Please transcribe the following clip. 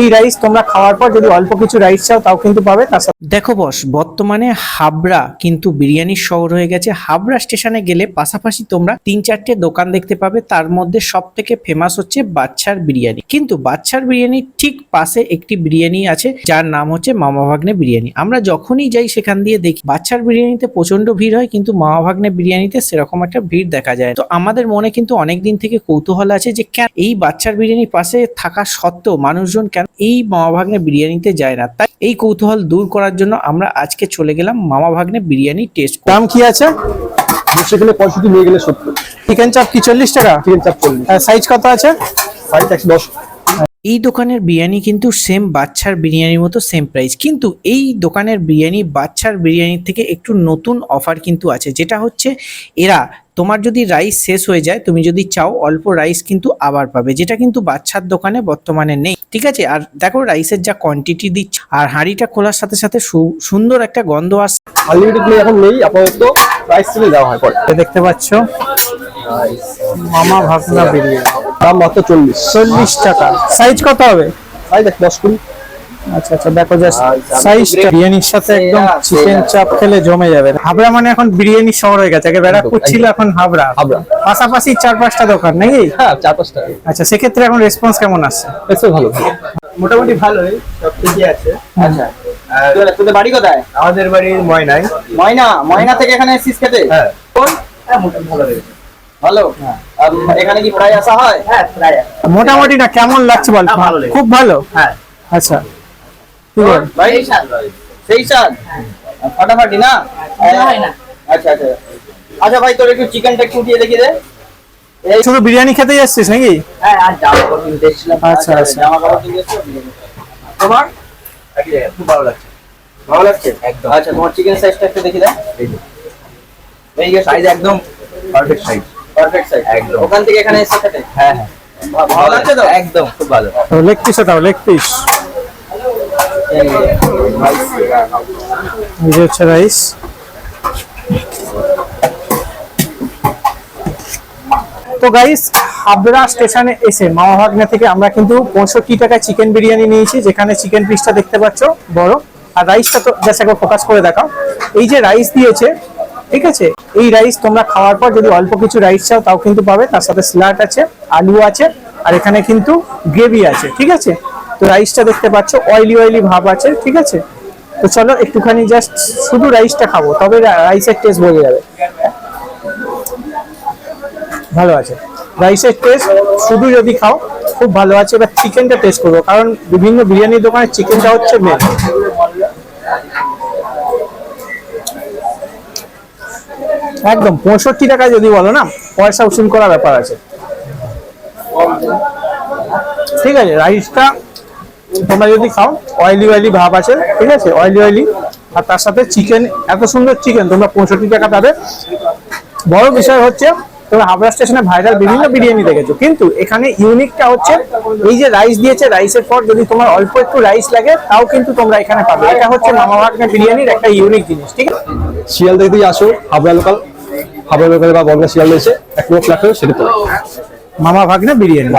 এই রাইস তোমরা খাওয়ার পর যদি অল্প কিছু রাইস চাও, তাও কিন্তু পাবে। দেখো বস বর্তমানে হাবড়া কিন্তু বিরিয়ানির শহর হয়ে গেছে। হাবড়া স্টেশনে গেলে পাশাপাশি তোমরা তিন চারটে দোকান দেখতে পাবে। তার মধ্যে সব থেকে ফেমাস হচ্ছে বাচ্চার বিরিয়ানি। কিন্তু বাচ্চার বিরিয়ানির ঠিক পাশে একটি বিরিয়ানি আছে, যার নাম হচ্ছে মামা ভাগ্নে বিরিয়ানি। আমরা যখনই যাই সেখান দিয়ে দেখি বাচ্চার বিরিয়ানিতে প্রচণ্ড ভিড় হয়, কিন্তু মামা ভাগ্নে বিরিয়ানিতে সেরকম একটা ভিড় দেখা যায় তো আমাদের মনে কিন্তু অনেক দিন থেকে কৌতূহল আছে যে কেন এই বাচ্চার বিরিয়ানির পাশে থাকা সত্ত্বেও মানুষজন কেন? এই মামা ভাগ্নে বিরিয়ানিতে যায় না। তাই এই কৌতূহল দূর করার জন্য আমরা আজকে চলে গেলাম মামা ভাগ্নে বিরিয়ানি টেস্ট দাম কি আছে? গেলে পঁয়ষট্টি নিয়ে গেলে সত্তর। চিকেন চাপ কি চল্লিশ টাকা? চিকেন চাপ চল্লিশ। সাইজ কত আছে? সাইজ একশো দশ। এই দোকানের বিরিয়ানি কিন্তু সেম বাচ্চার বিরিয়ানির মতো সেম প্রাইস কিন্তু এই দোকানের বিরিয়ানি বাচ্চার বিরিয়ানির থেকে একটু নতুন অফার কিন্তু আছে যেটা হচ্ছে এরা তোমার যদি রাইস শেষ হয়ে যায় তুমি যদি চাও অল্প রাইস কিন্তু আবার পাবে যেটা কিন্তু বাচ্চার দোকানে বর্তমানে নেই। ঠিক আছে? আর দেখো রাইসের যা কোয়ান্টিটি দিচ্ছে আর হাঁড়িটা খোলার সাথে সাথে সু- সুন্দর একটা গন্ধ আসছে আনলিমিটেড এখন নেই আপাতত রাইস দেওয়া হয় দেখতে পাচ্ছ? মামা ভাগনা বিরিয়ানি। দাম মাত্র চল্লিশ। চল্লিশ টাকা। সাইজ কত হবে? সাইজ এক দশ কুড়ি। আচ্ছা আচ্ছা দেখো জাস্ট সাইজ বিরিয়ানির সাথে একদম চিকেন চাপ খেলে জমে যাবে। হাবড়া মানে এখন বিরিয়ানি শহর হয়ে গেছে। আগে ব্যারাকপুর ছিল এখন হাবড়া। হাবড়া। পাশাপাশি চার পাঁচটা দোকান নাকি? হ্যাঁ চার পাঁচ টাকা আচ্ছা সেক্ষেত্রে এখন রেসপন্স কেমন আসছে? বেশ ভালো। মোটামুটি ভালোই সব ঠিকই আছে। আচ্ছা তোদের- বাড়ি কোথায়? আমাদের বাড়ি ময়নায় ময়না? ময়না থেকে এখানে এসেছিস খেতে? হ্যাঁ। কোন? হ্যাঁ ভালো ভালো? আর এখানে কি প্রায় আসা হয়? হ্যাঁ প্রায় মোটামুটি না কেমন লাগছে বল? হ্যাঁ, ভালো খুব ভালো? হ্যাঁ। আচ্ছা। ভাই সেই সাল ফাটাফাটি না? আচ্ছা আচ্ছা। আচ্ছা ভাই তোর একটু চিকেনটা একটু উঠিয়ে দেখি দে। এই শুধু বিরিয়ানি খেতে যাচ্ছিস নাকি? হ্যাঁ আর জামা কাপড় কিনতে এসেছিলাম। আচ্ছা, আচ্ছা। জামা কাপড় কিনতে এসেছিলাম তোমার? একই খুব ভালো লাগছে। ভালো লাগছে? একদম। আচ্ছা তোমার চিকেন সাইজটা একটু দেখি দে। এই যে সাইজ একদম পারফেক্ট সাইজ পারফেক্ট সাইজ একদম। ওখান থেকে এখানে এসে খেতে? হ্যাঁ হ্যাঁ। ভালো লাগছে তো? একদম খুব ভালো। লেগ পিস ওটাও লেগ পিস এই যে হচ্ছে রাইস তো গাইস হাবড়া স্টেশনে এসে মামা ভাগনা থেকে আমরা কিন্তু পঁয়ষট্টি টাকা চিকেন বিরিয়ানি নিয়েছি যেখানে চিকেন পিসটা দেখতে পাচ্ছ বড়। আর রাইসটা তো জাস্ট একবার ফোকাস করে দেখাও। এই যে রাইস দিয়েছে ঠিক আছে? এই রাইস তোমরা খাওয়ার পর যদি অল্প কিছু রাইস চাও, তাও কিন্তু পাবে। তার সাথে স্যালাড আছে, আলু আছে, আর এখানে কিন্তু গ্রেভি আছে, ঠিক আছে? তো রাইসটা দেখতে পাচ্ছ অয়েলি অয়েলি ভাব আছে, ঠিক আছে? তো চলো একটুখানি জাস্ট শুধু রাইসটা খাব, তবে রাইসের টেস্ট বোঝা যাবে। ভালো আছে। রাইসের টেস্ট শুধু যদি খাও, খুব ভালো আছে। এবার চিকেনটা টেস্ট করব, কারণ বিভিন্ন বিরিয়ানির দোকানে চিকেনটা হচ্ছে মেন একদম, পঁয়ষট্টি টাকা যদি বলো না, পয়সা উসুল করা ব্যাপার আছে। ঠিক আছে, রাইসটা তোমরা যদি খাও অয়েলি অয়েলি ভাব আছে, ঠিক আছে অয়েলি অয়েলি আর তার সাথে চিকেন এত সুন্দর চিকেন তোমরা পঁয়ষট্টি টাকা পাবে। বড় বিষয় হচ্ছে তোমরা হাবড়া স্টেশনে ভাইরাল বিভিন্ন বিরিয়ানি দেখেছ। কিন্তু এখানে ইউনিকটা হচ্ছে এই যে রাইস দিয়েছে রাইসের পর যদি তোমার অল্প একটু রাইস লাগে তাও কিন্তু তোমরা এখানে পাবে। এটা হচ্ছে মামা ভাগনা বিরিয়ানির একটা ইউনিক জিনিস ঠিক আছে? শিয়াল দিয়ে আসো হাবড়া লোকাল হাবড়া লোকাল বা বনগা শিয়াল এসে এক লক্ষ লাখ সেটা মামা ভাগনা বিরিয়ানি